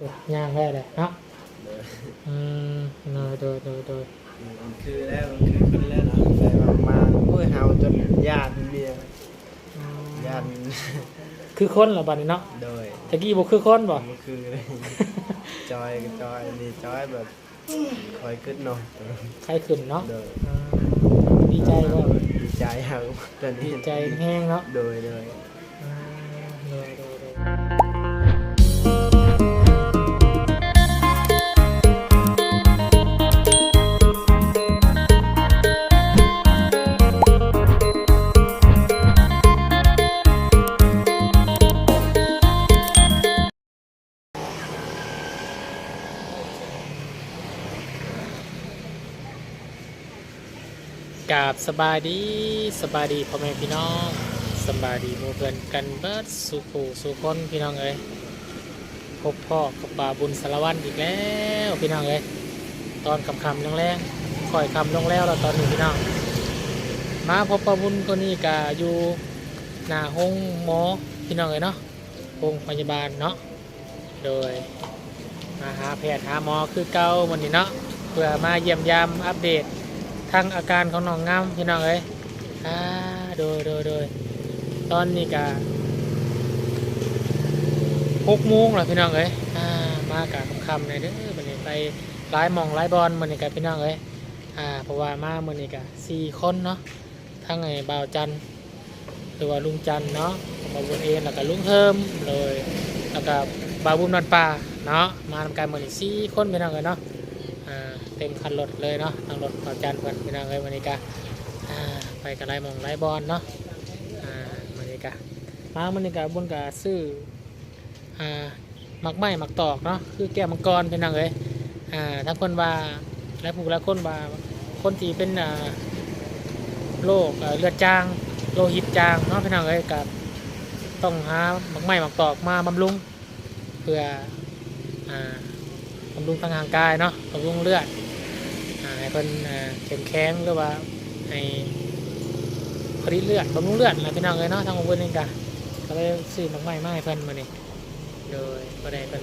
โอ้ย่างได้เลยเนาะโดยอืมโดยโดยโดยโดยมันคือแล้วมันคือคนแล้วเนาะแต่ว่ามาโอ้ยเฮาจนญาติเมียญาติคือคนเหรอบัดนี้เนาะโดยตะกี้บ่คือคนบ่มันคือเลยจอยก็จอยนี่จอยแบบคอยขึ้นเนาะใครขึ้นเนาะโดยอ่าดีใจบ่ดีใจเฮาตอนนี้ดีใจแห้งเนาะโดยโดยอ่าโดยโดย กาบสบายดีสบายดีพ่อแม่พี่น้องสบายดีมูเพื่อนกันเบิดสู่ผู้สู่คนพี่น้องเอ้ยพบพ่อกับบาบุญสารวัตรอีกแล้วพี่น้องเอ้ยตอนคำคำๆแรงคอยคำลงแล้วเราตอนนี้พี่น้อง มาพบปาบุญก็นี่กะอยู่หน้าห้องหมอพี่น้องเอ้ยเนาะโรงพยาบาลเนาะโดยมาหาแพทย์หาหมอคือเก่าวันนี้เนาะเพื่อมาเยี่ยมยามอัปเดต ทางอาการของน้องงามพี่น้องเอ้ยอ่าโดยโดยโดยตอนนี้ก็หกโมงแล้วพี่น้องเอ้ยอ่ามากะคำๆในอยเด้อวันนี้ไปหลายมองหลายบอลมันนี่กับพี่น้องเอ้ยอ่าเพราะว่ามามันนี่กะสี่คนเนาะทั้งไอ้บ่าวจันหรือว่าลุงจันเนาะบ่าวบุญเองแล้วก็ลุงเทิมเลยแล้วก็บ่าวบุญนอนป่าเนาะมาทำการมันนี่สี่คนพี่น้องเอ้ยเนาะ เต็มคันรถเลยเนาะทางรถต่อจันทร์เพิ่นพี่น้องเอ้ยวันนี้กะอ่าไปกับไรมองไรบอลเนาะวันนี้กะมาวันนี้กะบนกะซื้อหมักไม้หมักตอกเนาะคือแก้มังกรพี่น้องเอ้ยทั้งคนว่าและผู้และคนว่าคนที่เป็นโรคเลือดจางโลหิตจางเนาะพี่น้องเอ้ยกับต้องหาหมักไม้หมักตอกมาบำรุงเพื่อบำรุงทางร่างกายเนาะบำรุงเลือด ให้เพิ่นเข้มแข็งหรือว่าให้ผลิตเลือดบำรุงเลือดนะพี่น้องเลยเนาะทางองค์เพิ่นเองกะก็เลยซื้อหมักไม้มาให้เพิ่นมาเนี่โดยก็ได้เพิ่น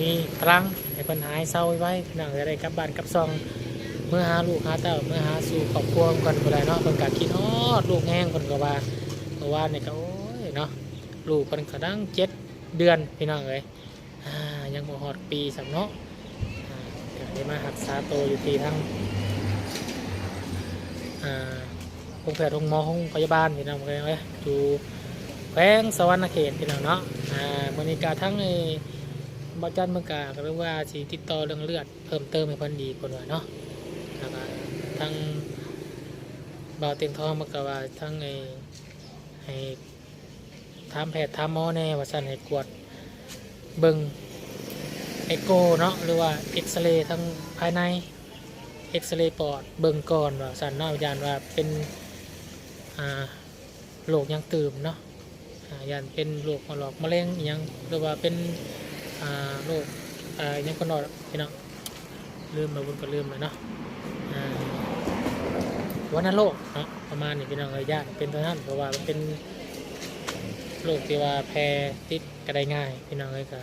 มีพลังให้เพิ่นหายเศร้าไว้พี่น้องจะได้กลับบ้านกลับซองเมื่อหาลูกหาเต้าเมื่อหาสู่ครอบครัวก่อนก็ได้เนาะเพิ่นก็คิดฮอดลูกแห้งเพิ่นก็ว่าเพราะว่าเนี่ก็โอ้ยเนาะลูกเพิ่นก็ดังเจ็ดเดือนพี่น้องเอ้ยยังบ่ฮอดปีสำเนาะ ได้มาหักษาโตอยู่ที่ทั้งอ่าโรงแพทย์โรงหมอโรงพยาบาลพี่น้องเอ้ยเอ้ยอยู่แขวงสวรรณเขตพี่น้องเนาะอ่ามื้อนี้ก็ทั้งไอ้บ่จันเมืองกาก็เรียกว่าสิติดต่อเรื่องเลือดเพิ่มเติมให้พิ่นดีกว่าน่อยเนาะแล้วก็ทั้งบ่าวเตียงทองมันก็ว่าทั้งไอ้ให้ถามแพทย์ถามหมอแน่ว่าซั่นให้กวดเบิ่ง เอ็กโกเนาะหรือว่าเอ็กซเรย์ทั้งภายในเอ็กซเรย์ปอดเบิ่งก่อนว่าสันเนาะยานว่าเป็นโรคยังตื่มเนาะอ่ายานเป็นโรคหลอกมะเร็งยังหรือว่าเป็นโรคอ่าอิหยังก็นอดพี่น้องลืมมาบนก็ลืมเลยเนาะวัณโรคเนาะประมาณนี้พี่น้องเอ้ยญาติเป็นตัวนั้นเพราะว่ามันเป็นโรคที่ว่าแพ้ติดกระไดง่ายพี่น้องเอ้ยก็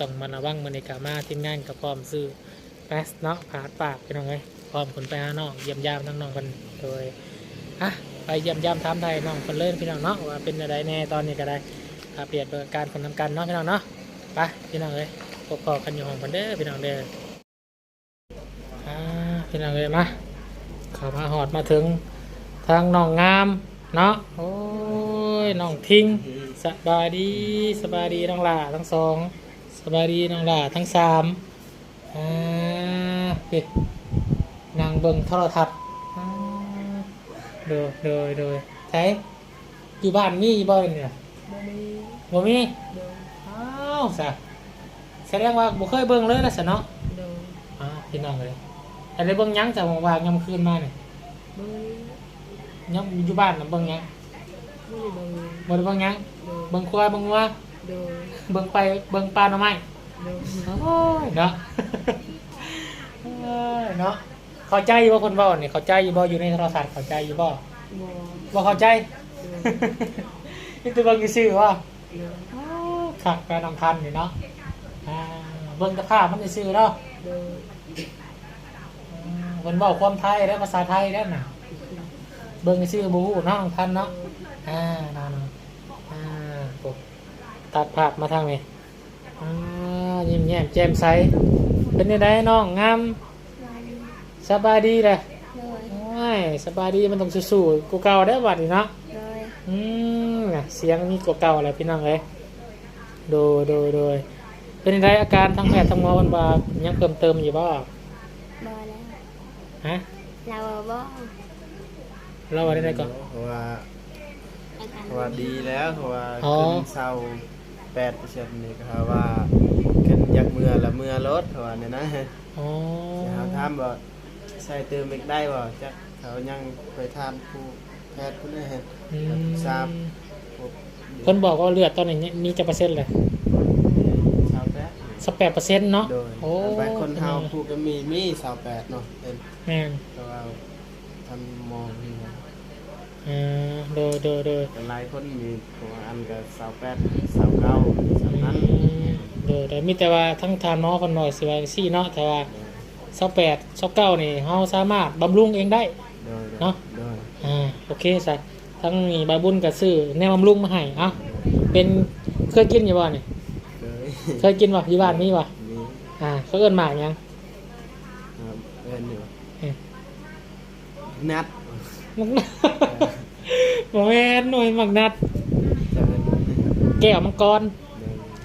ต้องมาระวังมันในกามาทีมงานกับพร้อมซื้อแมสเนาะผ่าปากพี่น้องเอ้ยพร้อมคนไปหาน้องเยี่ยมยามทั้งน้องคนโดยอะไปเยี่ยมยามถามไทยน้องคนเล่นพี่น้องเนาะว่าเป็นอะไรแน่ตอนนี้ก็ได้อัปเดตเบอร์การคนทำกันเนาะพี่น้องเนาะไปพี่น้องเอ้ยพบกันอยู่ห้องคนเด้อพี่น้องเด้ออ่าพี่น้องเอ้ยมาข้ามาหอดมาถึงทางน้องงามเนาะโอ้ยน้องทิ้งสบายดีสบายดีน้องหล่าทั้งสอง บายดีน้องหล่าทั้งสามอ่าปิดนางเบิงโทรทัศน์อ่าโดยโดยโดยใช้อยู่บ้านมีบ่อยเนี่ยบ่มีบ่มีโดยอ้าวสะแสดงว่าบ่เคยเบิ่งเลยนะสะเนาะโดยอ่าพี่น้องเลยอันนี้เบิ่งหยังจากว่างๆยามคืนมาเนี่ยบ่มียังอยู่บ้านน่ะเบิ่งหยังบ่ได้บ่มีบ่ได้เบิ่งหยังโดยเบิ่งควายเบิ่งวัว โดยเบิ่งไปเบิ่งปลาหน่อไม้โดยโอ้ยเนาะเอ้ยเนาะเข้าใจอยู่ว่าคนเว้านี่เข้าใจอยู่บ่อยู่ในโทรศัพท์เข้าใจอยู่บ่บ่บ่เข้าใจโดยนี่ตัวเบิ่งซื่อๆว่าโดยขักแปลนำคันนี่เนาะอ่าเบิ่งแต่ภาพมันจะซื้อๆเนาะโดยอืมเพิ่นเว้าความไทยและภาษาไทยแล้วน่ะ เบิ่งซื่อๆบ่ฮู้เนาะน้องพันเนาะอ่านั่นๆอ่าโอ้ ตัดภาพมาทางนี้อ่ายิ้มแย้มแจ่มใส เป็นจังไดน้องงามสบายดีเด้อโดยโอ้ยสบายดีมันต้องสู้ๆกูเก่าได้อบัดนี้เนาะโดยอืมน่ะเสียงมีกว่าเก่าแล้วพี่น้องเอ้ยโดยโดยโดยเป็นจังไดอาการทางแพทย์ทางหมอเพิ่นว่ายังเพิ่มเติมอยู่บ่บอแล้วฮะเราบอเราว่าได้ไดก่อนเพราะว่าอาการเพราะว่าดีแล้วเพราะว่าอ๋อขึ้นเศร้า แปดเปอร์เซ็นต์นี่ก็คือว่าขึ้นยักเมื่อละเมื่อรถเพราะว่าเนี่ยนะอ๋อแต่เขาถามว่าใส่เติมอีกได้บ่จักเขายังไปถามผู้แพทย์ผู้นี้เห็นอืมทราบพวกเพิ่นบอกว่าเลือดตอนนี้มีจะเปอร์เซ็นต์เลยสาวแปดสักแปดเปอร์เซ็นต์เนาะโดยโอ้ไปคนเฮาผู้ก็มีมีสาวแปดเนาะเป็นแม่นแต่ว่าทำมองนี่นะ อ่าโดยโดยโดยแต่หลายคนมีของอันกับสาวแปดสาวเก้าสาวนั้นอืมโดยโดยมีแต่ว่าทั้งทานหมอคนหน่อยสิว่าซี่เนาะแต่ว่าสักแปดสักเก้านี่เฮาสามารถบำรุงเองได้ โดยเนาะ โดยอ่าโอเคซะทั้งมีบาบุญกับซื้อแนวบำรุงมาให้เอ้าเป็นเคยกินอยู่บ่นี่โดยเคยกินบ่อยู่บ้านมีบ่มีอ่าเขาเอิ้นหมากหยังครับเอิ้นอยู่เอ้ยนัด มักนัดบ่แม่นหน่วยมักนัด จะเป็นแก้วมังกร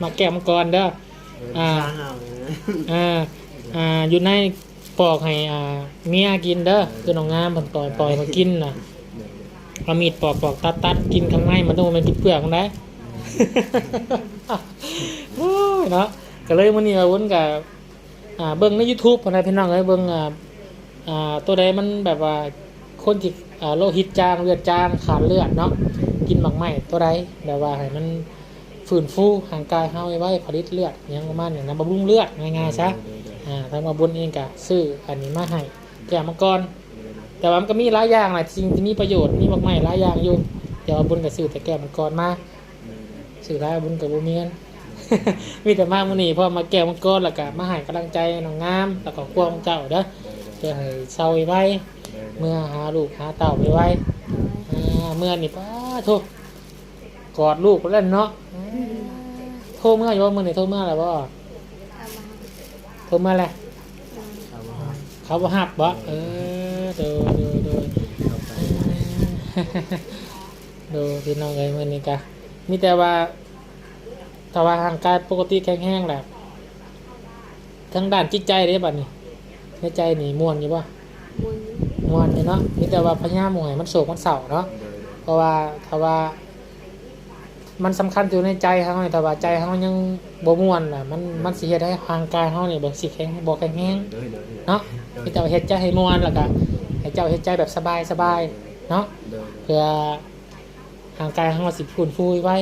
มาแก้วมังกรเด้อโดยอ่าสร้างเฮาเลยนะอ่าอ่าอยู่ในปอกให้อ่าเมียกินเด้อคือน้องงามเพิ่นปล่อยปล่อยมากินน่ะโดยเอามีดปอกปอกตัดตัดกินข้างในมันต้องมันกินเปลือกมันได้ โอ้ยเนาะก็เลยมื้อนี้ว่าวุ้นกับอ่าเบิ่งใน YouTube พุ่นน่ะพี่น้องเอ้ยเบิ่งอ่าอ่าตัวใดมันแบบว่าคนที่ อ่าโลหิตจางเลือดจางขาดเลือดเนาะกินหมักไหม้ตัวใดแบบว่าให้มันฟื้นฟูห่างกายเฮาไว้ไว้ผลิตเลือดอิหยังประมาณนี้นะบำรุงเลือดง่ายๆซะโดยโดยอ่าทางมาบุญเองก็ซื้ออันนี้มาให้แก่มังกรแต่ว่ามันก็มีหลายอย่างแหละจริงที่มีประโยชน์มีมากมายหลายอย่างอยู่เดี๋ยวมาบุญก็ซื้อแต่แก่มังกรมาซื้อหลายบุญกับบุญเมียนมีแต่มามื้อนี้พอมาแก่มังกรแล้วก็มาให้กำลังใจน้องงามแล้วก็ครัวของเจ้าเด้อเพื่อให้เศร้าไว้ เมื่อหาลูกหาเต่าไว้ไว้อ่าเมื่อนี่ป้าโทษกอดลูกเล่นเนาะอ่าโทรเมื่ออยู่ว่ามื้อนี้โทรเมื่อแล้วบ่เอามาโทรเมื่อแล้วเอามาเขาบ่ฮับบ่เออโดยโดยโดยเอาไปโดยพี่น้องเอ้ยมื้อนี้กะมีแต่ว่าถ้าว่าร่างกายปกติแข็งแรงแหละทั้งด้านจิตใจเด้บัดนี้ในใจนี่ม่วนอยู่บ่มุน ม่วนเนาะมีแต่ว่าพยามบ่ให้มันโศกมันเศร้าเนาะเพราะว่าถ้าว่า มันสำคัญอยู่ในใจเฮานี่ถ้าว่าใจเฮายังบ่ม่วนน่ะ มันมันสิเฮ็ดให้ร่างกายเฮาเนี่ยบ่สิแข็งบ่แข็งแรงเนาะมีแต่ว่าเฮ็ดใจให้ม่วนแล้วก็ให้เจ้าเฮ็ดใจแบบสบายสบายเนาะเพื่อห่างกายของเราสิฟูนฟูไว้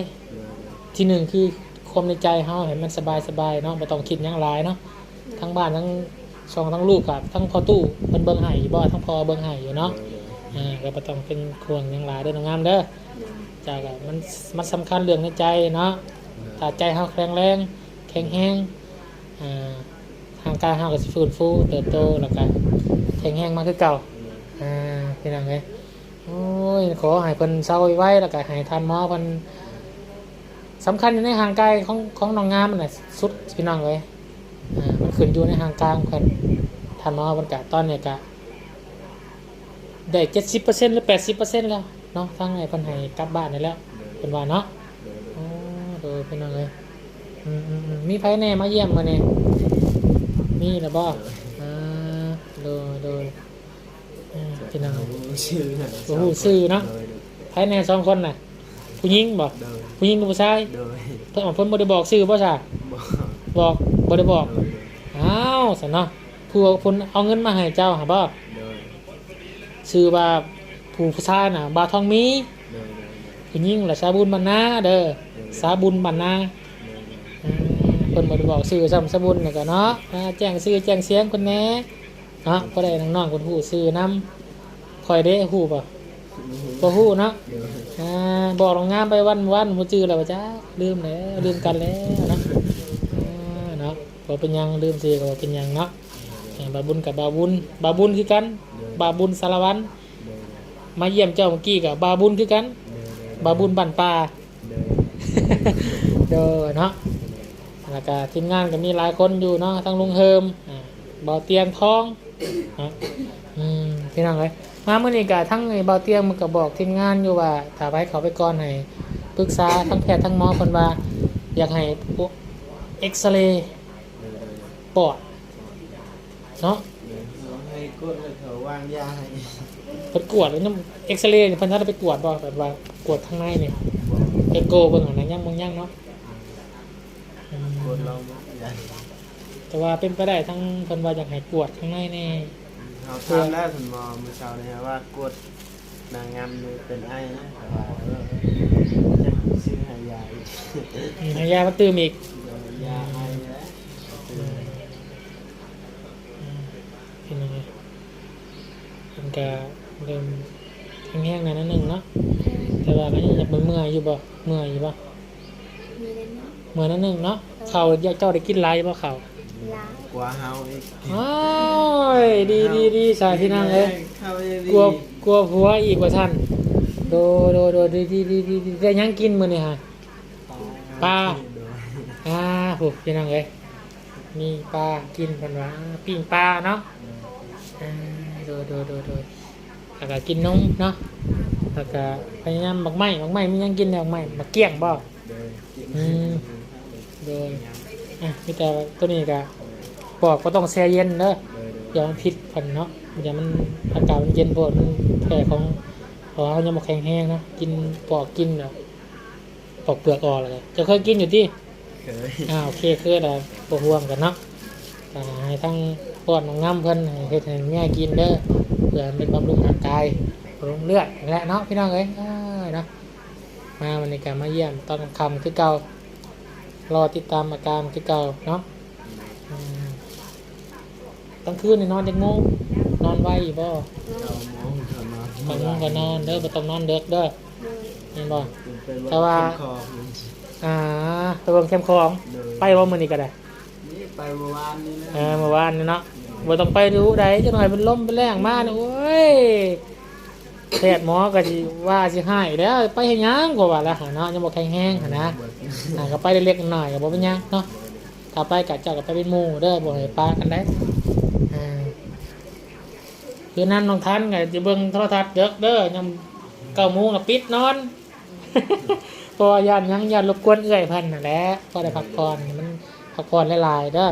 ที่หนึ่งคือความในใจเฮาให้มันสบายสบายเนาะบ่ต้องคิดยังหลายเนาะทั้งบ้านทั้ง สองทั้งลูกกับทั้งพอตู้เพิ่นเบิงให้อยู่บ่ทั้งพอเบิงให้อยู่เนาะอ่าก็บ่ต้องเป็นควงยังหลายเด้อน้องงามเด้อจากมันมันสำคัญเรื่องในใจเนาะถ้าใจเฮาแข็งแรงแข็งแรงอ่าทางกายเฮาก็สิฟื้นฟูเติบโตแล้วก็แข็งแรงมากคือเก่าอ่าพี่น้องเอ้ยโอ้ยขอให้เพิ่นเศร้าไว้แล้วก็ให้ทานหมอเพิ่นสำคัญอยู่ในห่างกายของของน้องงามมันน่ะสุดพี่น้องเอ้ย มันขึ้นอยู่ในห่างกายของเพิ่นทานหมอเพิ่นกะตอนเนี้ยกะได้เจ็ดสิบเปอร์เซ็นต์หรือแปดสิบเปอร์เซ็นต์แล้วเนาะทั้งไอ้เพิ่นให้กลับบ้านได้แล้วเพิ่นว่าเนาะโอ้โดยพี่น้องเอ้ยอืมอืมอืมมีไผแน่มาเยี่ยมมาเนี่ยมีแล้วบ่อ่าโดยโดยอ่าพี่น้องชื่อน่ะโอ้โหชื่อเนาะโดยภายในสองคนน่ะผู้หญิงบ่โดยผู้หญิงกับผู้ชายโดยเพิ่นเพิ่นบ่ได้บอกชื่อบ่ซะ บอกบอกบ่ได้บอกโดยอ้าวซั่นเนาะผู้เพิ่นเอาเงินมาให้เจ้าหาบ่โดยชื่อว่าผู้ผู้ชายน่ะบ่าวทองมีโดยผู้หญิงล่ะสาบุญบรรณาเด้อสาบุญบรรณาอืมเพิ่นบ่ได้บอกชื่อซ้ำสาบุญนี่ก็เนาะอ่าแจ้งชื่อแจ้งเสียงเพิ่นแหน่เนาะก็ได้น้องๆเพิ่นฮู้ชื่อนํข่อยเด้ฮู้บ่บ่ฮู้เนาะโดยอ่าบอกโรงงานไปวันวันหัวจือแล้วว่าจ้าลืมแล้วลืมกันแล้วเนาะอ่าเนาะ บ่เป็นหยังลืมซื้อก็บ่เป็นหยังเนาะเออบาบุญกับบาบุญบาบุญคือกัน บาบุญสารวันโดยมาเยี่ยมเจ้าเมื่อกี้กับบาบุญคือกันโดยบาบุญบันป่าโดยเด้อเนาะแล้วก็ทีมงานก็มีหลายคนอยู่เนาะ ทั้งลุงเฮิมอ่าบ่อเตียงทองเนาะอืมพี่น้องเอ้ยมาเมื่อนี้ก็ทั้งไอ้บ่อเตียงมันก็บอกทีมงานอยู่ว่าถ้าไปเขาไปก่อนให้ปรึกษาทั้งแพทย์ทั้งหมอคนว่า อยากให้พวกเอ็กซเรย์ ปอดเนาะเราให้กดแล้วเขาวางยาให้ไปกวดแล้วเนี่ยเอ็กซเรย์เนี่ยเพิ่นถ้าไปกวดบ่แบบว่ากวดข้างในเนี่ยเอ็กโกเบิ่งอันนั้นยังบ่ยังเนาะอืมกดเราบ่ยาแต่ว่าเป็นไปได้ทั้งเพิ่นว่าอยากให้กวดข้างในแน่เราทำแล้วคุณหมอเมื่อเช้าเนี่ยว่ากดนางงามนี่เป็นไอ้นะแต่ว่าเออจะซื้อให้ยาอีกอืมให้ยามาตื่มอีกเดี๋ยวยาให้แล้ว เป็นยังไงเพิ่น ก็เริ่มแห้งๆหน่อยนิดนึงเนาะแต่ว่าก็ยังอยากเมื่อยๆอยู่บ่เมื่อยอยู่บ่มีเล่นเนาะเมื่อยนิดนึงเนาะข้าวอยากเจ้าได้กินหลายบ่ข้าวลายกลัวเฮาอีกโอ้ยดีดีดีสาพี่นางเอ้ยเข้าไปดีกลัวกลัวผัวอีกว่าท่านโดโดโดดีดีดีดีดีได้หยังกินมื้อนี่ฮะ ปลา อ่าโหพี่น้องเอ้ยมีปลากินเพิ่นว่าปิ้งปลาเนาะอ่า โดยโดยโดยโดยแล้วก็กินนมเนาะแล้วก็พยายามบักไม้บักไม้มีหยังกินแนวไม้บักเกี้ยงบ่อืมโดยอะมีแต่ว่าตัวนี้ก็บอกก็ต้องแช่เย็นเด้ออย่ามันพิษเพิ่นเนาะอย่ามันอากาศมันเย็นโพดมันแพ้ของเพราะว่าเขายังบ่แข็งแรงเนาะกินปอกกินเนาะปอกเปลือกออกเลยจะเคยกินอยู่ที่เคยอ่าโอเคคือเราปวห่วงกันเนาะอ่าให้ทั้ง ปอดน้องน้ำเพิ่นให้เฮ็ดให้แม่กินเด้อเพื่อเป็นบำรุงร่างกายบำรุงเลือดนั่นแหละเนาะพี่น้องเอ้ยอ้ายเนาะมาวันนี้ก็มาเยี่ยมตอนค่ำคือเก่ารอติดตามอาการคือเก่าเนาะอืมกลางคืนนี่นอนจังโมงนอนไวอยู่บ่เอาหมองเถอะเนาะบางโมงก็นอนเด้อบ่ต้องนอนเด็กเด้อโดยเห็นบ่เป็นแต่ว่าคอมันอ่าไปเบิ่งเข้มของเดินไปบ่มื้อนี้ก็ได้นี่ ไปเมื่อวานนี่นะเออเมื่อวานนี่เนาะบ่ต้องไปดูใดจังหน่อยเป็นลมเป็นแรงมาเนี่ยโอ้ยแพทย์หมอก็สิว่าสิให้แล้วไปเฮ็ดหยังกว่าว่าละหาเนาะยังบ่แข็งแรงหันนะอ่าก็ไปเล็กๆน้อยก็บ่เป็นหยังเนาะถ้าไปกะเจ้าก็ไปเป็นหมู่เด้อบ่ให้ปากันได้อ่าคือนั้นน้องทันก็สิเบิ่งโทรทัศน์เด้อเด้อยาม9โมงก็ปิดนอน เพราะว่าย่านหยังย่านรบกวนเอื้อยเพิ่นนั่นแหละพอได้พักผ่อนมัน พักผ่อนหลายๆเด้อ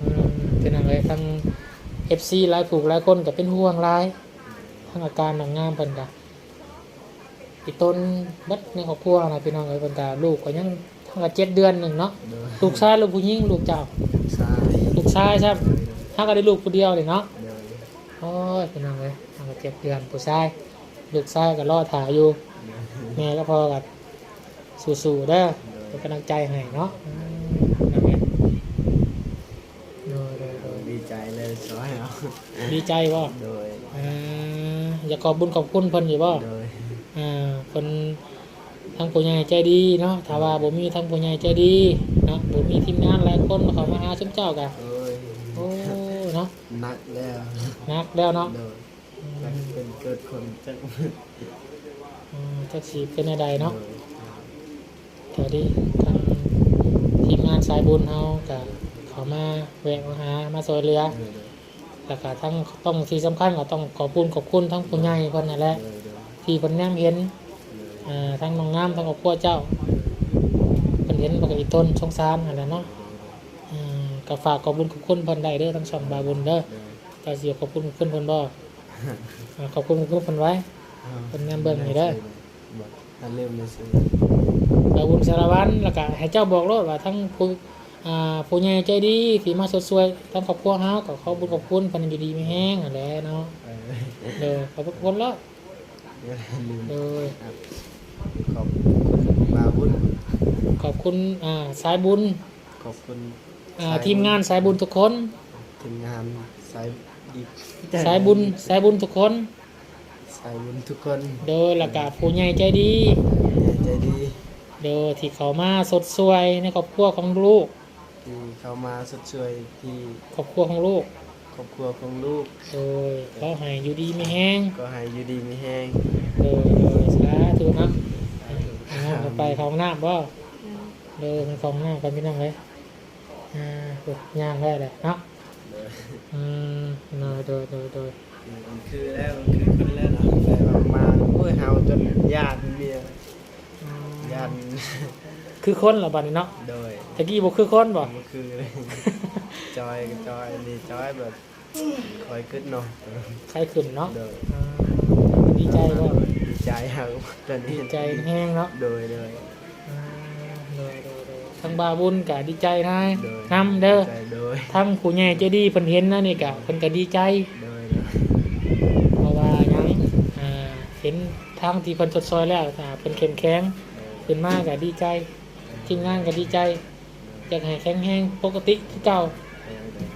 อืมเป็นอะไรทั้งเอฟซีหลายผูกหลายคนก็เป็นห่วงหลายทั้งอาการหนังงามเพิ่นกะอีต้นเบัดในครอบครัวนะพี่น้องเอ้ยเพิ่นกะลูกก็ยังทั้งกะเจ็ดเดือนหนึ่งเนาะเดินลูกชายลูกผู้หญิงลูกเจ้าซ้ายลูกชายใช่ถ้าก็ได้ลูกผู้เดียวเลยเนาะเดินโอ้ยพี่น้องเอ้ยทั้งกะเจ็ดเดือนผู้ชายลูกชายก็รอถ่ายอยู่แม่ก็พอกับสู้ๆเด้อเป็นกำลังใจให้เนาะอืมนั่นเองโดยโดยโดย ดีใจเลยสอยเอา ดีใจบ่โดยอ่าอยากขอบบุญขอบคุณเพิ่นอยู่บ่โดยอ่าเพิ่นทั้งผู้ใหญ่ใจดีเนาะถ้าว่าบ่มีทั้งผู้ใหญ่ใจดีเนาะบ่มีทีมงานหลายคนมาเข้ามาหาซุมเจ้ากะโอ้ยโอ้เนาะนักแล้วนักแล้วเนาะโดยนักเป็นเกิดคนจังอืมจักสิเป็นอะไรเนาะโดยก็ดีทั้งทีมงานสายบุญเฮาก็เข้ามาแวะมาหามาช่วยเหลือ โดย แล้วก็ทั้งต้องที่สำคัญก็ต้องขอบคุณขอบคุณทั้งผู้ใหญ่เพิ่นนั่นแหละโดยโดยที่เพิ่นแนมเห็นอ่าทั้งน้องงามทั้งครอบครัวเจ้าเป็นเห็นปกติต้นสงสารอะไรเนาะอ่าก็ฝากขอบคุญขอบคุณเพิ่นได้เด้อทั้งสองบาบุญเด้อก็สิขอบคุณขอบคุณเพิ่นบ่อ่าขอบคุณขอบคุณเพิ่นไว้เพิ่นแนมเบิ่งนี่เด้อบอกถ้าเริ่มเลยสิบาบุญสารวัตรแล้วก็ให้เจ้าบอกโลดว่าทั้งผู้อ่า ผู้ใหญ่ใจดีที่มาสดสวยทั้งครอบครัวเฮาก็ขอบคุญขอบคุณเพิ่นอยู่ดีมีแฮงนั่นแหละเนาะไปเด้อขอบคุณแล้วเดี๋ยวลืมเด้อขอบคุณบาบุญขอบคุณอ่าสายบุญ ขอบคุณอ่าทีมงานสายบุญทุกคนทีมงานสายดีสายบุญสายบุญทุกคนสายบุญทุกคน โดยหลักกาผู้ใหญ่ใจดีใจดี โดยที่เขามาสดสวยในครอบครัวของลูก ที่เขามาสดช่วยที่ครอบครัวของลูก ครอบครัวของลูก โดยขอให้อยู่ดีไม่แห้งก็ให้อยู่ดีมีแห้งโดยโดยสาธุเนาะเอาเอาไปเข้าห้องน้ำบ่เดินมันเข้าห้องน้ำกันพี่น้องเลยอ่าโอ้ยย่างได้เลยเนาะเลยอืมโดยโดยโดยโดยมันคือแล้วมันคือคนแล้วเนาะแต่ว่ามาโอ้ยเฮาจนญาติเมียอืมญาติ คือคนเหรอบัดนี้เนาะโดยตะกี้บ่คือคนบ่ มันคือเลย จอยก็จอยนี่จอยแบบคอยขึ้นเนาะใครขึ้นเนาะโดยอ่าดีใจบ่ดีใจครับตอนนี้ดีใจแห้งเนาะโดยโดยอ่าโดยโดยโดยทั้งบาบุญก็ดีใจนะโดยนำเด้อใจโดยทั้งผู้ใหญ่ใจดีเพิ่นเห็นนะนี่ก็เพิ่นก็ดีใจ โดยโดยเพราะว่าหยังอ่าเห็นทางที่เพิ่นสดซอยแล้วถ้าเพิ่นเข้มแข็งขึ้นมาก็ดีใจ ทีมงานก็ดีใจอยากให้แข็งแรงปกติคือเก่าโดยโดย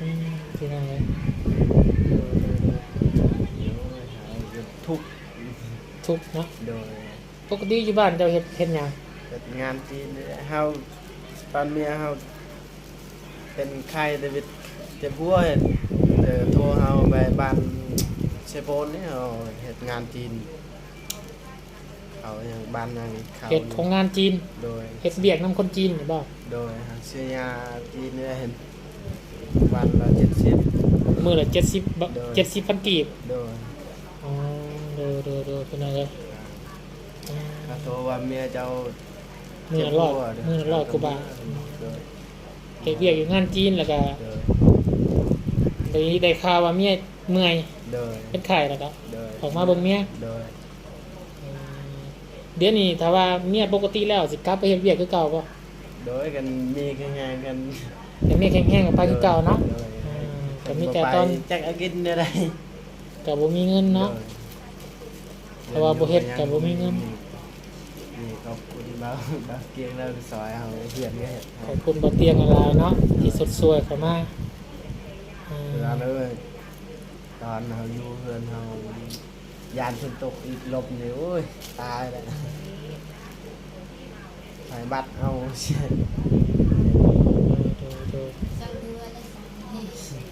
อืมที่นั่นเลยทุกทุกข์เนาะโดยปกติอยู่บ้านเจ้าเฮ็ดเฮ็ดหยังแต่งานจีนเนี่ยเฮาตอนเมียเฮาเป็นไข้เดวิดเจ็บหัวเห็นเออโทรเฮาไปบ้านเชโปนเนี่ยเอาเฮ็ดงานจีน เอาอย่างบ้านอย่างเขาเฮ็ดของงานจีนโดยเฮ็ดเบียกนํคนจีนนี่บ่โดยหาซื้อยาจีนเนี่ยเห็นวันละเจ็ดสิบมื้อละ70บโดย70พันกีบโดยอ๋อโดยโดยโดยเป็นอะไรอ่าถ้าโทรว่าเมียเจ้ามื้อละร้อยมื้อละร้อยกว่าบาทโดยเฮ็ดเบียกอยู่งานจีนแล้วก็โดยได้ได้ข่าวว่าเมียเมื่อยโดยเป็นไข้แล้วก็โดยออกมาเบิ่งเมียโดยอืมเดี๋ยวนี้ถ้าว่าเมียปกติแล้วสิกลับไปเฮ็ดเวียกคือเก่าบ่โดยกันมีกันงานกันแต่เมียแข็งๆก็ไปคือเก่าเนาะโดยอืมก็มีแต่ตอนจักอากินได้ไรก็บ่มีเงินเนาะแต่ว่าบ่เฮ็ดก็บ่มีเงินนี่ขอบคุณเราเราเกียงเราซอยเอาเฮียนก็เฮ็ดขอบคุณบ่เตียงอะไรเนาะที่สดสวยเข้ามาอืมเวลาเลยตอนเราอยู่เพื่อนเรา ยานฝนตกอีกลบนี่โอ้ย ตายแล้วไฟบัตรเอาเสียโดยโดยสักเดือนละสามเดือน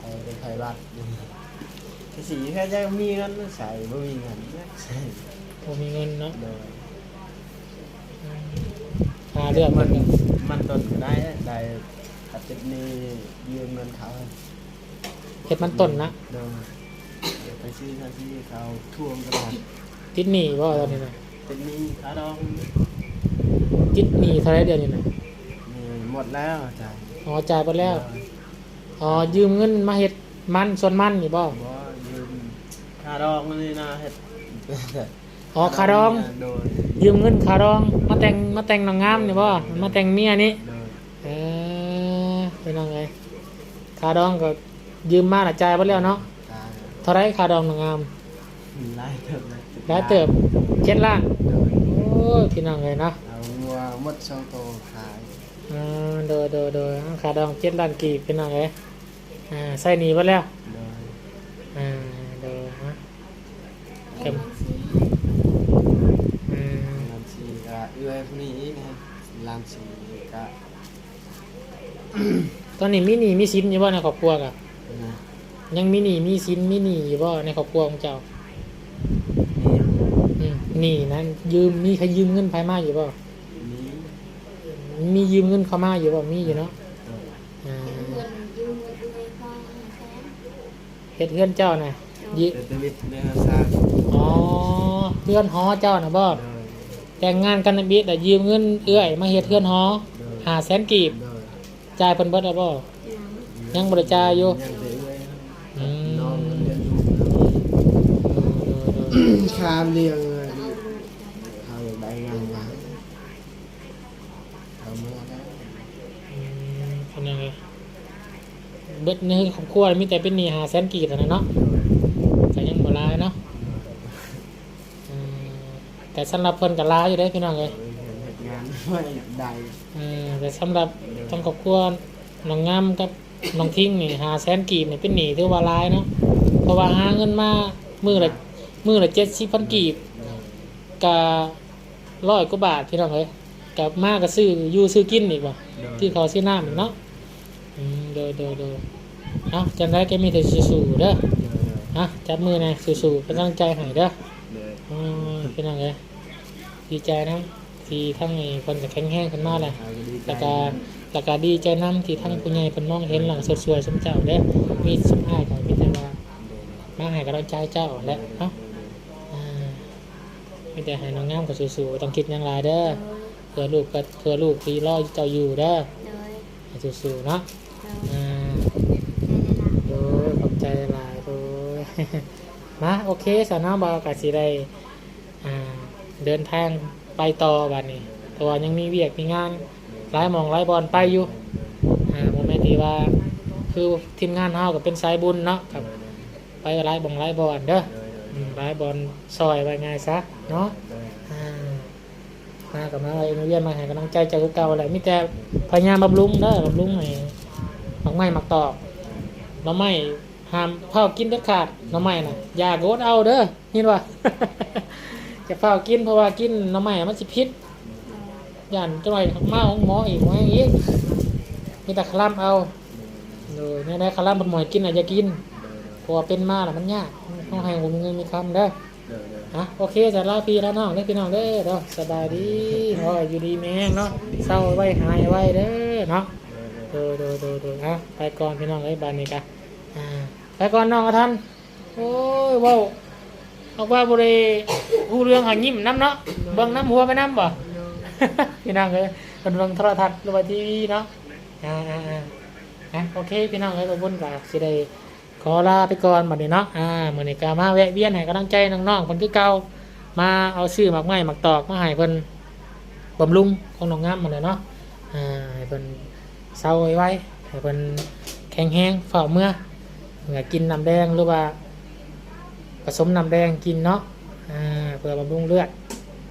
เอาเป็นไฟบัตรนี่สีแค่จะมีเงินใส่บ่มีเงินใส่บ่มีเงินเนาะโดยอืมหาเรื่องมันก็มันต้นก็ได้ได้อาทิตย์นี้ยืมเงินเขาเฮ็ดมันต้นนะโดย เดี๋ยวไปซื้อเขาที่เขาทวงตลอดติดหนี้บ่ตอนนี้น่ะเป็นหนี้ขาดองติดหนี้เท่าไหร่เดือนนี้น่ะนี่หมดแล้วจ้ะอ๋อจ่ายไปแล้วอ๋อยืมเงินมาเฮ็ดมันส่วนมันนี่บ่บ่ยืมขาดองนี่นะเฮ็ดอ๋อคาดอง โดยยืมเงินคาดอง มาแต่งมาแต่งนางงามนี่บ่มาแต่งเมียนี่โดยเออเป็นยังไงคาดองก็ยืมมาละจ่ายไปแล้วเนาะตาย เท่าไรคาดองนางงามไล่เติบเลยได้เติบเจ็ดล้านโดยโอ้ยพี่น้องเลยเนาะเอางัวหมดสองตัวขายอ่าโดยโดยโดยคาดองเจ็ดล้านกีบพี่น้องเลยอ่าใส่หนีไปแล้วโดยอ่าโดยฮะเอ็มซีอืมลานสีก็เอื้อยพวกนี้อีกนะลานสีก็ตอนนี้มีหนีมีสินอยู่บ่ในครอบครัวกะนะ ยังมีหนีมีสินมีหนีอยู่บ่ในครอบครัวของเจ้านี่อืมหนีนั้นยืมมีใครยืมเงินภายมาอยู่บ่นี่มียืมเงินเขามาอยู่บ่มีอยู่เนาะโดยอ่าเงินยืมเงินด้วยพ่อแสนเฮ็ดเฮือนเจ้าน่ะยิเดยววิดเนื้อสร้างอ๋อเฮือนหอเจ้าน่ะบ่โดยแต่งงานกันนะบิดอะยืมเงินเอื้อยมาเฮ็ดเฮือนหอโดยหาแสนกีบโดยจ่ายเพิ่นเบิดแล้วบ่ยังยังบ่ได้จ่ายอยู่ ยังเอื้อย อืม น้องเรียน เออคามเรียงเลยเอาลูกเขาได้งานมาเขาเมื่อแล้วเป็นยังไงเบิดในครอบครัวมีแต่เป็นหนีหาแสนกีบเท่านั้นเนาะก็ยังบ่ลายเนาะแต่สำหรับเพิ่นก็หลายอยู่เด้พี่น้องเอ้ยเหตุงานด้วยใดเออแต่สำหรับทางครอบครัวน้องงามกับน้องทิ้งนี่หาแสนกีบนี่เป็นหนี้ถือว่าลายเนาะเพราะว่าหาเงินมามือละ มือละ70,000กีบกะร้อยกว่าบาทพี่น้องเอ้ยกลับมาก็ซื้ออยู่ซื้อกินอีกบ่โดยที่เขาซื้อน้ำอีกเนาะอืมโดยโดยโดยเอาจังได้ก็มีแต่สู้ๆเด้อโดยโดยฮะจับมือหนะสู้ๆเป็นกำลังใจให้เด้อโดยอืมเป็นยังไงดีใจนะที่ทั้งไอ้คนจะแข็งแรงขึ้นมาเลยเอาก็ดีใจแล้วก็แล้วก็ดีใจนํที่ทั้งผู้ใหญ่เพิ่นมองเห็นหลังสวยๆสมเจ้าเด้อมีสมอ้ายก็มีแต่ว่ามาให้กำลังใจเจ้าแหละเนาะอ่า มีแต่ให้น้องงามก็สู้ๆต้องคิดหยังหลายเด้อโดยเพื่อลูกก็เพื่อลูกที่รอเจ้าอยู่เด้อโดยให้สู้ๆเนาะโดยอ่าได้ละโดยขอบใจหลายโดยมาโอเคสาวน้องบอกกับสิได้อ่าเดินทางไปต่อบัดนี้แต่ว่ายังมีเวียกมีงานหลายหมองหลายบอลไปอยู่อ่าโมเมนต์ที่ว่าคือทีมงานเฮากับเป็นสายบุญเนาะกับไปหลายบ่องหลายบอลเด้อโดยโดยอืม หลายบอลซอยไว้ง่ายซะเนาะโดยอ่ามากับมาเอ็นเวียนมาให้กำลังใจจากเก่าแหละมีแต่พยายามบำรุงเด้อบำรุงให้หมักไม้หมักตอกน่อไม้ห้ามเผากินเด็ดขาดน่อไม้น่ะอย่าโกดเอาเด้อเห็นว่าจะเผากินเพราะว่ากินน่อไม้มันสิพิษย่านจังหน่อยมาของหมออีกว่าอย่างนี้มีแต่คลำเอาโดยในในคลำบนหมอยกินอาจจะกิน พราะว่าเป็นมาแล้วมันยากต้องให้ผมมีเงินมีคำเด้อโดยโดยอะโอเคจะลาพี่แล้วน้องเด้อพี่น้องเด้อเนาะสบายดีเนาะอยู่ดีแม่งเนาะเศร้าไว้หายไว้เด้อเนาะโดยโดยดูดูดูดูอะไปก่อนพี่น้องเอ้ยบานนี้กะอ่าไปก่อนน้องกระทันโอ้ยเว้าวเอาว่าบริผู้เรื่องหางยิ้มน้ำเนาะเบิ่งน้ำหัวไปน้ำบ่พี่น้องเอ้ยเป็นเบิ่งโทรทัศน์หรือว่าทีวีเนาะอ่าอ่าอ่าอะโอเคพี่น้องเอ้ยขอบคุณกะสิได้ ขอลาไปก่อนบัดนี้เนาะอ่ามื้อนี้ก็มาแวะเวียนให้กำลังใจน้องๆคนคือเก่ามาเอาซื้อหมากไม้หมากตอกมาให้เพิ่นบำรุงของน้องงามหมดเลยเนาะอ่าให้เพิ่นเศร้าไว้ไว้ให้เพิ่นแข็งแรงฝ้าเมื่อเมื่อกินน้ำแดงหรือว่าผสมน้ำแดงกินเนาะอ่าเพื่อบำรุงเลือด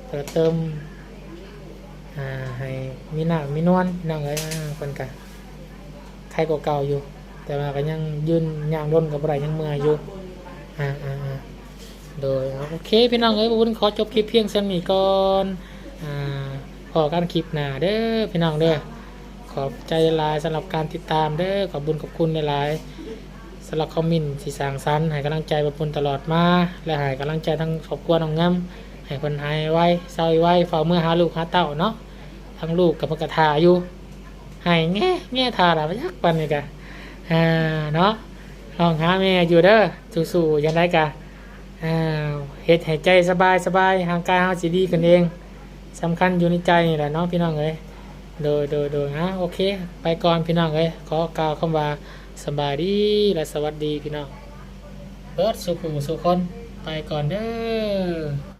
เพื่อเติมอ่าให้มีหน้ามีนวลน้องเอ้ยอ่าคนกะใครกว่าเก่าอยู่ แต่ว่าก็ยังยืนย่างด้นกับอะไรยังเมื่อยอยู่อ่าอ่าอ่าโดยโอเคพี่น้องเอ้ยบุญขอจบคลิปเพียงเท่านี้ก่อนอ่าพอกันคลิปหน้าเด้อพี่น้องเด้อขอบใจหลายสำหรับการติดตามเด้อขอบบุญขอบคุณหลายสำหรับคอมเมนต์ที่สางสรรค์ให้กำลังใจบบุญตลอดมาและให้กำลังใจทั้งครอบครัวน้องงามให้คนหายไว้เศร้าไว้เฝ้าเมื่อหาลูกหาเต้าเนาะทั้งลูกกับพกทาอยู่ให้แง่แง่ทาละยักปันนี่กะ อ่าเนาะลองหาแม่อยู่เด้อสู้ๆยังไงกะอ่าเฮ็ดให้ใจสบายสบายห่างกายเฮาสิดีกันเองสำคัญอยู่ในใจนี่แหละเนาะพี่น้องเอ้ยโดยโดยโดยนะโอเค ไปก่อนพี่น้องเอ้ยขอกล่าวคำว่าสบายดีและสวัสดีพี่น้องเบิดสุขุสุคนไปก่อนเด้อ